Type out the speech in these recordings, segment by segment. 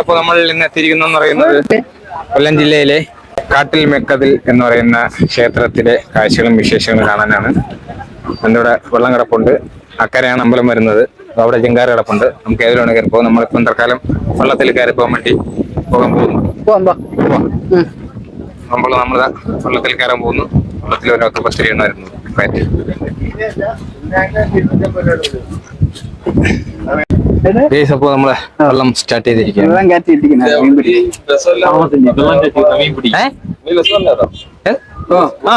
അപ്പോൾ നമ്മൾ ഇന്ന് എത്തിയിരിക്കുന്ന പറയുന്നത് കൊല്ലം ജില്ലയിലെ കാട്ടിൽ മെക്കതിൽ എന്ന് പറയുന്ന ക്ഷേത്രത്തിലെ കാഴ്ചകളും വിശേഷങ്ങളും കാണാനാണ്. നമ്മുടെ വെള്ളം കിടപ്പുണ്ട്. അക്കരയാണ് അമ്പലം വരുന്നത്. അവിടെ ജങ്കാര കിടപ്പുണ്ട്. നമുക്ക് ഏതിലാണ് വേണമെങ്കിൽ പോകും. നമ്മളിപ്പം തൽക്കാലം വെള്ളത്തിൽ കയറി പോകാൻ വേണ്ടി പോകാൻ പോകുന്നു. നമ്മൾ നമ്മൾ വെള്ളത്തിൽ കയറാൻ പോകുന്നു. വെള്ളത്തിൽ ഒരാൾക്ക് ബസ് ചെയ്യണമായിരുന്നു അപ്പോൾ നമ്മളെ വെള്ളം സ്റ്റാർട്ട് വെള്ളം? ആ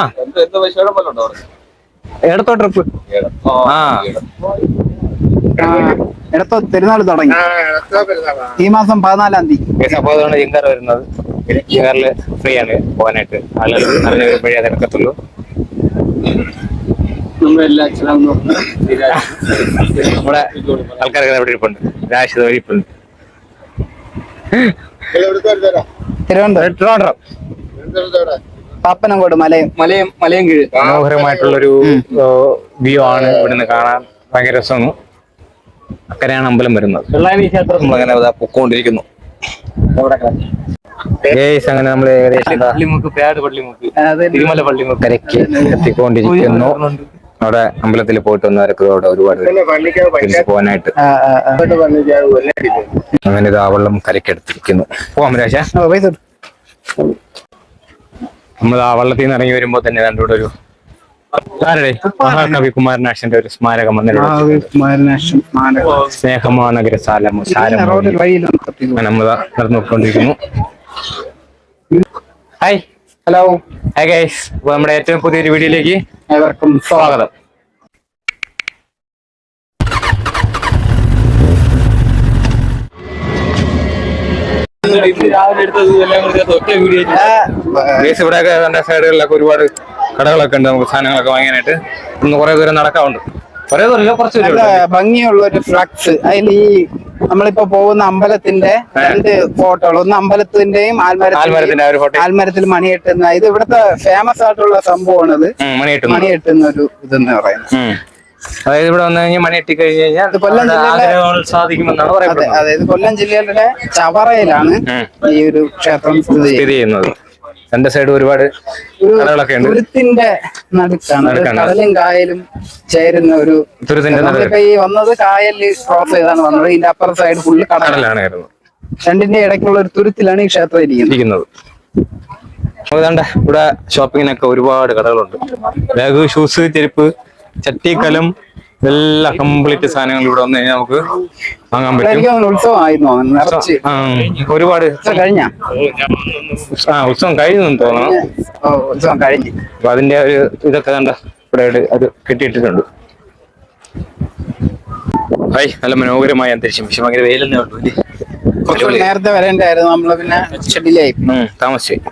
എടത്തോ ട്രിപ്പ് ആ. എടത്തോ പെരുന്നാൾ തുടങ്ങി. ഈ മാസം പതിനാലാം തീയതി. അപ്പോൾ അതുകൊണ്ട് ജിങ്കാർ വരുന്നത് ജിങ്കാറിൽ ഫ്രീ ആണ് പോകാനായിട്ട്. ആളുകൾ അറിഞ്ഞു വരുമ്പോഴേ അത് എടുക്കത്തുള്ളൂ നമ്മുടെ ആൾക്കാരൊക്കെ അവിടെ ഇരിപ്പുണ്ട്. രാശിത ഇരിപ്പുണ്ട്. തിരുവനന്തപുരം. ട്രിവാൻഡ്രം പാപ്പനംകോട് മലയും. മലയും മലയും കീഴ്. മനോഹരമായിട്ടുള്ളൊരു വ്യൂ ആണ് ഇവിടുന്ന് കാണാൻ. ഭയങ്കര രസമാണ്. അക്കരെയാണ് അമ്പലം വരുന്നത്. നമ്മളങ്ങനെ പൊക്കോണ്ടിരിക്കുന്നു. അങ്ങനെ നമ്മൾ ഏകദേശം തിരുമല പള്ളിമുക്ക്. കരയ്ക്ക് എത്തിക്കൊണ്ടിരിക്കുന്നു. അവിടെ അമ്പലത്തിൽ പോയിട്ട് വന്നവരൊക്കെ അവിടെ ഒരുപാട് തിരിച്ചു പോകാനായിട്ട്. അങ്ങനെ ഇത് ആ. വെള്ളം കരയ്ക്കെടുത്തിരിക്കുന്നു. പോവാം രാജ. നമ്മൾ ആ വള്ളത്തിൽ നിന്ന് ഇറങ്ങി വരുമ്പോ തന്നെ രണ്ടുകൂടെ ഒരു ആരുടെ? മഹാകവി കുമാരനാശന്റെ ഒരു സ്മാരകം വന്നിട്ടുണ്ട്. സ്നേഹമാനഗര സാലം പിന്നെ റോഡിൽ വഴിയിലാണ് നമ്മൾ നടന്നു നോക്കിക്കൊണ്ടിരിക്കുന്നു ഹായ്. ഹലോ ഹൈ ഗൈസ് നമ്മുടെ ഏറ്റവും പുതിയൊരു വീഡിയോയിലേക്ക് ഏവർക്കും സ്വാഗതം. ഗൈസ് ഇവിടെ ഒക്കെ സൈഡുകളിലൊക്കെ ഒരുപാട് കടകളൊക്കെ ഉണ്ട്. നമുക്ക് സാധനങ്ങളൊക്കെ വാങ്ങാനായിട്ട് ഇന്ന് കുറെ ദൂരം നടക്കാറുണ്ട്. കുറെ ദൂരം കുറച്ച് ദൂരം ഭംഗിയുള്ള ഒരു ഫ്ലക്സ്. അതിൽ ഈ നമ്മളിപ്പോ പോകുന്ന അമ്പലത്തിന്റെ രണ്ട് ഫോട്ടോകൾ. ഒന്ന് അമ്പലത്തിന്റെയും ആൽമരത്തിന്റെ ആൽമരത്തിൽ മണിയെട്ടുന്ന ഇത് ഇവിടുത്തെ ഫേമസ് ആയിട്ടുള്ള സംഭവമാണിത്. മണിയെട്ടുന്ന ഒരു ഇതെന്ന് പറയുന്നത്. അതായത് ഇവിടെ വന്നു കഴിഞ്ഞാൽ മണി എട്ടി കഴിഞ്ഞു കഴിഞ്ഞാൽ കൊല്ലം ജില്ലയിലെ- സാധിക്കുമെന്നാണ് പറയുന്നത് അതായത് കൊല്ലം ജില്ലയിലെ ചവറയിലാണ് ഈ ഒരു ക്ഷേത്രം സ്ഥിതി ചെയ്യുന്നത്. രണ്ട് സൈഡ് ഒരുപാട് ഒരു കടകളൊക്കെ ഉണ്ട്. തുരുത്തിന്റെ നടുക്കാണ്. കടലും കായലും ചേരുന്ന ഒരു തുരുത്തിന്റെ നടുക്ക്. ഈ വന്നത് കായലിൽ ക്രോസ് ചെയ്താണ് വന്നത്. ഇതിന്റെ അപ്പുറ സൈഡ് ഫുള്ള് കടലാണ്. രണ്ടിന്റെ ഇടയ്ക്കുള്ള ഒരു തുരുത്തിലാണ് ഈ ക്ഷേത്രം ഇരിക്കുന്നത്. ദാണ്ട ഇവിടെ ഷോപ്പിങ്ങിനൊക്കെ ഒരുപാട് കടകളുണ്ട്. ബാഗ് ഷൂസ് ചെരുപ്പ് ചട്ടിക്കലം എല്ലാ കംപ്ലീറ്റ് സാധനങ്ങൾ ഇവിടെ വന്നു കഴിഞ്ഞാൽ നമുക്ക് വാങ്ങാൻ പറ്റും. ഉത്സവമായിരുന്നു ഒരുപാട് കഴിഞ്ഞ? ആ ഉത്സവം കഴിഞ്ഞു തോന്നുന്നു തോന്നണം. ഉത്സവം കഴിഞ്ഞു. അപ്പൊ അതിന്റെ ഒരു ഇതൊക്കെ കണ്ട ഇവിടെ അത് കെട്ടിയിട്ടിട്ടുണ്ട്. ഹായ് നല്ല മനോഹരമായ അന്തരീക്ഷം. പക്ഷെ ഭയങ്കര വെയിലെന്നേ ഉള്ളൂ. നേരത്തെ വരേണ്ടായിരുന്നു. നമ്മൾ പിന്നെ ഷെഡിലായി താമസിച്ചു.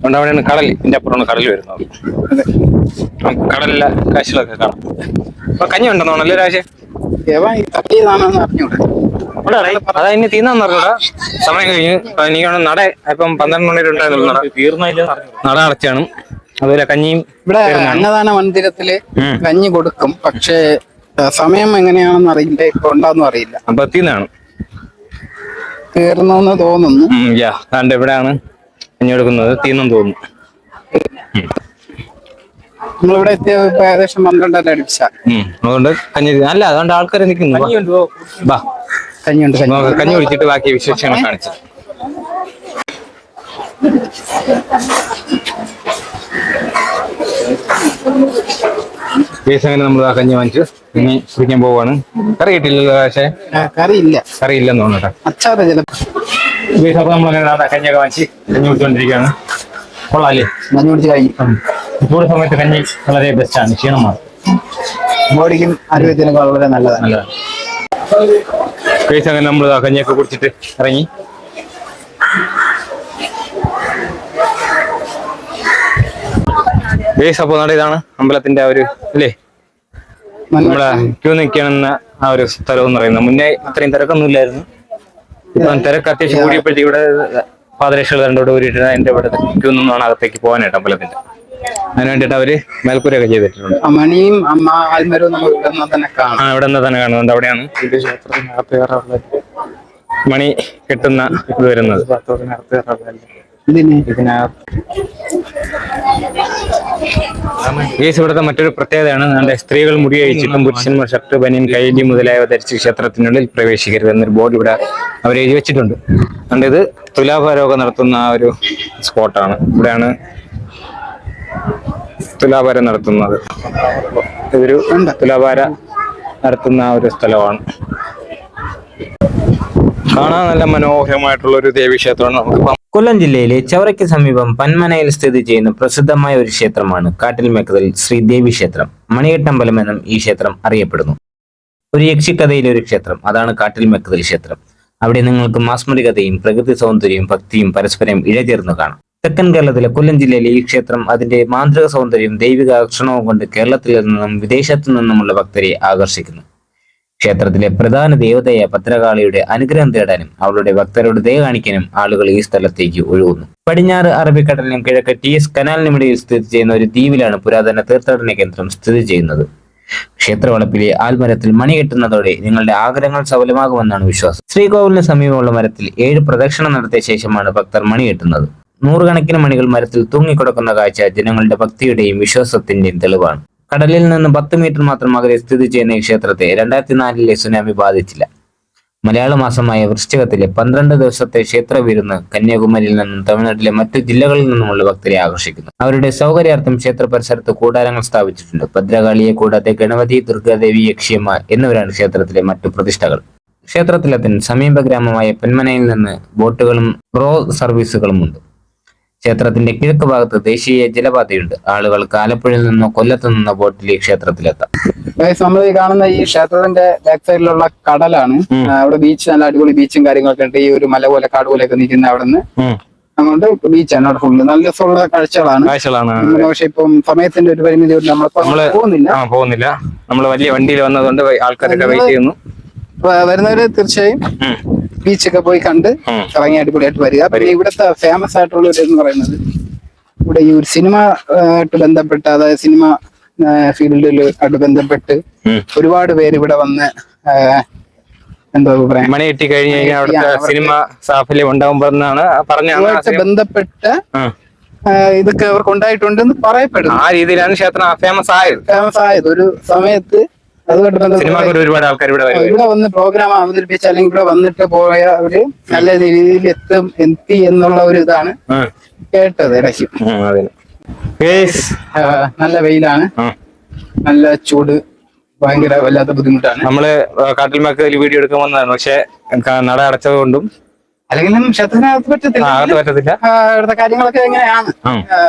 അതുകൊണ്ട് അവിടെയാണ് കടൽ. ഇതിന്റെ അപ്പുറമാണ് കടൽ വരുന്നത്. കടലിലെ കാശുകളൊക്കെ കാണാം. കഞ്ഞി ഉണ്ടെന്നോണല്ലേ രാശേ അറിഞ്ഞൂടെ? അതാ ഇനി തീന്നാന്ന് പറഞ്ഞൂടാ സമയം കഴിഞ്ഞ്. എനിക്കാണ് നട. ഇപ്പം പന്ത്രണ്ട് മണി ഉണ്ടായിരുന്നു നട. അടച്ചാണ്. അതുപോലെ കഞ്ഞിയും ഇവിടെ അന്നദാന മന്ദിരത്തിൽ കഞ്ഞി കൊടുക്കും. പക്ഷേ സമയം എങ്ങനെയാണെന്ന് അറിയില്ല. ഇപ്പൊ ഉണ്ടാന്ന് അറിയില്ല. അപ്പൊ തീന്നാണ്. തീർന്നു തോന്നുന്നു. താണ്ട് എവിടെയാണ് കഞ്ഞി കൊടുക്കുന്നത്. തീന്നും തോന്നുന്നു. നമ്മളിവിടെ എത്തിയ ഏകദേശം പന്ത്രണ്ടര അടിച്ച. അതുകൊണ്ട് കഞ്ഞി അല്ല അതുകൊണ്ട് ആൾക്കാർ നിൽക്കുന്നു. ബാ കഞ്ഞിയുണ്ട് കഞ്ഞി കുടിച്ചിട്ട് ബാക്കി വിശേഷങ്ങൾ കാണിച്ചു. അങ്ങനെ നമ്മൾ ആ കഞ്ഞി വാങ്ങിച്ചു. ഇനി കുടിക്കാൻ പോവാണ്. കറി കിട്ടില്ലല്ലോ പക്ഷേ കറിയില്ല. കറിയില്ലെന്ന് തോന്നട്ടെ അച്ചാറ് ചില കേസ് നമ്മൾ അങ്ങനെ കഞ്ഞിയൊക്കെ വാങ്ങിച്ച് കഞ്ഞി കുടിച്ചുകൊണ്ടിരിക്കുകയാണ് കൊള്ളാല്ലേ? കഞ്ഞി കുടിച്ച് കഴിഞ്ഞു. ചൂട് സമയത്ത് കഞ്ഞി വളരെ ബെസ്റ്റാണ് ക്ഷീണമാണ് ബോഡിക്കും ആരോഗ്യത്തിനൊക്കെ വളരെ നല്ലതാണ്. നല്ലതാണ്. അങ്ങനെ നമ്മൾ കഞ്ഞിയൊക്കെ കുടിച്ചിട്ട് ഇറങ്ങി. ബേസ് അപ്പോൾ നട ഇതാണ് അമ്പലത്തിന്റെ ആ ഒരു അല്ലേ നമ്മളെ ക്യൂ നിൽക്കണമെന്ന ആ ഒരു സ്ഥലം എന്ന് പറയുന്നത്. മുന്നേ അത്രയും തിരക്കൊന്നും ഇല്ലായിരുന്നു ഇപ്പൊ തിരക്ക് അത്യാവശ്യം കൂടിയപ്പോഴത്തേക്ക് ഇവിടെ പാദരക്ഷകൾ രണ്ടോട് കൂടിയിട്ട് അതിന്റെ ഇവിടെ ക്യൂ നിന്നാണ് അകത്തേക്ക് പോകാനായിട്ട് അമ്പലത്തിന്റെ അതിന് വേണ്ടിയിട്ട് അവർ മേൽക്കൂരൊക്കെ ചെയ്തിട്ടുണ്ട്. അമ്മണിയും അമ്മ ആൽമരവും നിന്ന് തന്നെ കാണാം. ഇവിടെ നിന്ന് തന്നെ കാണുന്നുണ്ട് അവിടെയാണ്. മണി കിട്ടുന്ന ഇത് വരുന്നത്. ഗേസ് ഇവിടുത്തെ മറ്റൊരു പ്രത്യേകതയാണ്. നമ്മുടെ സ്ത്രീകൾ മുടി അഴിച്ചിട്ടും പുരുഷന്മാർ ഷർട്ട് പനിയും കൈലി മുതലായവ ധരിച്ച് ക്ഷേത്രത്തിനുള്ളിൽ പ്രവേശിക്കരുത് എന്നൊരു ബോർഡ് ഇവിടെ അവർ എഴുതി വെച്ചിട്ടുണ്ട്. അതുകൊണ്ട് ഇത് തുലാഭാരോഗം നടത്തുന്ന ആ ഒരു സ്പോട്ടാണ്. ഇവിടെയാണ് തുലാഭാരം നടത്തുന്നത്. ഇതൊരു തുലാഭാര നടത്തുന്ന ഒരു സ്ഥലമാണ്. കാണാൻ നല്ല മനോഹരമായിട്ടുള്ള ഒരു ദേവീക്ഷേത്രമാണ് നമുക്ക് കൊല്ലം ജില്ലയിലെ ചവറയ്ക്ക് സമീപം പന്മനയിൽ സ്ഥിതി ചെയ്യുന്ന പ്രസിദ്ധമായ ഒരു ക്ഷേത്രമാണ് കാട്ടിൽ മേക്കതിൽ ശ്രീദേവി ക്ഷേത്രം മണികെട്ടമ്പലം എന്നും ഈ ക്ഷേത്രം അറിയപ്പെടുന്നു. ഒരു യക്ഷിക്കഥയിലെ ഒരു ക്ഷേത്രം അതാണ് കാട്ടിൽ മേക്കതിൽ ക്ഷേത്രം. അവിടെ നിങ്ങൾക്ക് മാസ്മരികതയും പ്രകൃതി സൗന്ദര്യവും ഭക്തിയും പരസ്പരം ഇഴചേർന്ന് കാണാം. തെക്കൻ കേരളത്തിലെ കൊല്ലം ജില്ലയിലെ ഈ ക്ഷേത്രം അതിന്റെ മാന്ത്രിക സൗന്ദര്യവും ദൈവിക ആകർഷണവും കൊണ്ട് കേരളത്തിൽ നിന്നും വിദേശത്തു നിന്നുമുള്ള ഭക്തരെ ആകർഷിക്കുന്നു. ക്ഷേത്രത്തിലെ പ്രധാന ദേവതയായ ഭദ്രകാളിയുടെ അനുഗ്രഹം തേടാനും അവളുടെ ഭക്തരോട് ദയ കാണിക്കാനും ആളുകൾ ഈ സ്ഥലത്തേക്ക് ഒഴുകുന്നു. പടിഞ്ഞാറ് അറബിക്കടലിനും കിഴക്ക് ടി എസ് കനാലിനുമിടയിൽ സ്ഥിതി ചെയ്യുന്ന ഒരു ദ്വീപിലാണ് പുരാതന തീർത്ഥാടന കേന്ദ്രം സ്ഥിതി ചെയ്യുന്നത്. ക്ഷേത്രവളപ്പിലെ ആൽമരത്തിൽ മണി കെട്ടുന്നതോടെ നിങ്ങളുടെ ആഗ്രഹങ്ങൾ സഫലമാകുമെന്നാണ് വിശ്വാസം. ശ്രീകോവിലിന് സമീപമുള്ള മരത്തിൽ ഏഴ് പ്രദക്ഷിണം നടത്തിയ ശേഷമാണ് ഭക്തർ മണി കെട്ടുന്നത്. നൂറുകണക്കിന് മണികൾ മരത്തിൽ തൂങ്ങിക്കിടക്കുന്ന കാഴ്ച ജനങ്ങളുടെ ഭക്തിയുടെയും വിശ്വാസത്തിന്റെയും തെളിവാണ്. കടലിൽ നിന്ന് പത്ത് മീറ്റർ മാത്രം അകലെ സ്ഥിതി ചെയ്യുന്ന ഈ ക്ഷേത്രത്തെ രണ്ടായിരത്തി നാലിലെ സുനാമി ബാധിച്ചില്ല. മലയാള മാസമായ വൃശ്ചികത്തിലെ പന്ത്രണ്ട് ദിവസത്തെ ക്ഷേത്ര വിരുന്ന് കന്യാകുമാരിയിൽ നിന്നും തമിഴ്നാട്ടിലെ മറ്റു ജില്ലകളിൽ നിന്നുമുള്ള ഭക്തരെ ആകർഷിക്കുന്നു. അവരുടെ സൗകര്യാർത്ഥം ക്ഷേത്ര പരിസരത്ത് കൂടാരങ്ങൾ സ്ഥാപിച്ചിട്ടുണ്ട്. ഭദ്രകാളിയെ കൂടാതെ ഗണപതി ദുർഗാദേവി യക്ഷിയമ്മ എന്നിവരാണ് ക്ഷേത്രത്തിലെ മറ്റു പ്രതിഷ്ഠകൾ. ക്ഷേത്രത്തിലെത്തിന് സമീപ ഗ്രാമമായ പെൺമനയിൽ നിന്ന് ബോട്ടുകളും റോ സർവീസുകളും ഉണ്ട് ക്ഷേത്രത്തിന്റെ കിഴക്ക് ഭാഗത്ത് ദേശീയ ജലപാതയുണ്ട്. ആളുകൾ ആലപ്പുഴയിൽ നിന്നോ കൊല്ലത്ത് നിന്നോ ബോട്ടിൽ ഈ ക്ഷേത്രത്തിലെത്താം. നമ്മൾ ഈ കാണുന്ന ഈ ക്ഷേത്രത്തിന്റെ ബാക്ക് സൈഡിലുള്ള കടലാണ്. അവിടെ ബീച്ച് നല്ല അടിപൊളി ബീച്ചും കാര്യങ്ങളൊക്കെ ഉണ്ട്. ഈ ഒരു മല പോലെ കാട് പോലെ നിൽക്കുന്ന അവിടെ നിന്ന്. അങ്ങോട്ട് ബീച്ചാണ് അവിടെ ഫുള്ള് നല്ല രസമുള്ള കാഴ്ചകളാണ്. കാഴ്ചകളാണ്. പക്ഷെ ഇപ്പം സമയത്തിന്റെ ഒരു പരിമിതി നമ്മൾ പോകുന്നില്ല. പോകുന്നില്ല. നമ്മൾ വലിയ വണ്ടിയിൽ വന്നതുകൊണ്ട് ആൾക്കാരൊക്കെ വെയിറ്റ് ചെയ്യുന്നു. വരുന്നവര് തീർച്ചയായും. ബീച്ചൊക്കെ പോയി കണ്ട്. ഇറങ്ങി അടിപൊളിയായിട്ട് വരിക. പിന്നെ ഇവിടുത്തെ ഫേമസ് ആയിട്ടുള്ള ഒരു എന്ന് പറയുന്നത് ഇവിടെ ഈ ഒരു സിനിമ ആയിട്ട് ബന്ധപ്പെട്ട് അതായത് സിനിമ ഫീൽഡിൽ ആയിട്ട് ബന്ധപ്പെട്ട് ഒരുപാട് പേര് ഇവിടെ വന്ന് എന്തോ മണി കിട്ടി കഴിഞ്ഞു കഴിഞ്ഞാൽ അവിടുത്തെ സിനിമ സാഫല്യം ബന്ധപ്പെട്ട് ഇതൊക്കെ അവർക്ക് ഉണ്ടായിട്ടുണ്ട് പറയപ്പെടുന്നു. ആ രീതിയിലാണ് ക്ഷേത്രം ഫേമസ് ആയത്. ഫേമസ് ആയത്. ഒരു സമയത്ത് ബന്ധപ്പെട്ട് ഒരുപാട് ആൾക്കാർ ഇവിടെ ഇവിടെ വന്ന് പ്രോഗ്രാം അവതരിപ്പിച്ച് അല്ലെങ്കിൽ ഇവിടെ വന്നിട്ട് പോയ അവർ നല്ല രീതിയിൽ എത്തും എത്തി എന്നുള്ള ഒരു ഇതാണ്. കേട്ടത് ഇടയ്ക്ക് നല്ല വെയിലാണ്. നല്ല ചൂട്. ഭയങ്കര വല്ലാത്ത ബുദ്ധിമുട്ടാണ്. നമ്മൾ കാട്ടിൽ മേക്കതിൽ വീഡിയോ എടുക്കാൻ വന്നതാണ്. പക്ഷെ നട അടച്ചത് കൊണ്ടും അല്ലെങ്കിലും ക്ഷേത്രത്തിനകത്ത് പറ്റത്തില്ല. അകത്ത് പറ്റത്തില്ല. ഇവിടുത്തെ കാര്യങ്ങളൊക്കെ എങ്ങനെയാണ്.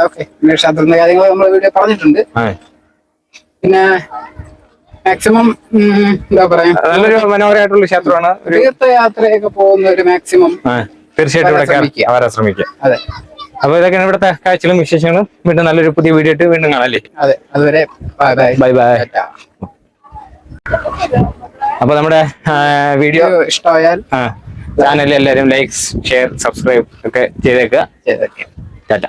ഓക്കെ. ക്ഷേത്രത്തിന്റെ കാര്യങ്ങൾ നമ്മൾ വീഡിയോ പറഞ്ഞിട്ടുണ്ട്. പിന്നെ മാക്സിമം എന്താ പറയാ? നല്ലൊരു മനോഹരമായിട്ടുള്ള ക്ഷേത്രമാണ്. തീർത്ഥയാത്രയൊക്കെ പോകുന്ന ഒരു മാക്സിമം തീർച്ചയായിട്ടും ഇവിടെ വരാൻ ശ്രമിക്കുക. അതെ. അപ്പൊ ഇതൊക്കെയാണ് ഇവിടുത്തെ കാഴ്ചകളും വിശേഷങ്ങളും. വീണ്ടും നല്ലൊരു പുതിയ വീഡിയോ ആയിട്ട് വീണ്ടും കാണാല്ലേ? അതെ അതുവരെ ബൈ ബൈ അപ്പൊ നമ്മുടെ വീഡിയോ ഇഷ്ടമായാൽ ചാനലിൽ എല്ലാവരും ലൈക്സ് ഷെയർ സബ്സ്ക്രൈബ് ഒക്കെ ചെയ്തേക്കുക. ചെയ്തേക്കാം ടാറ്റ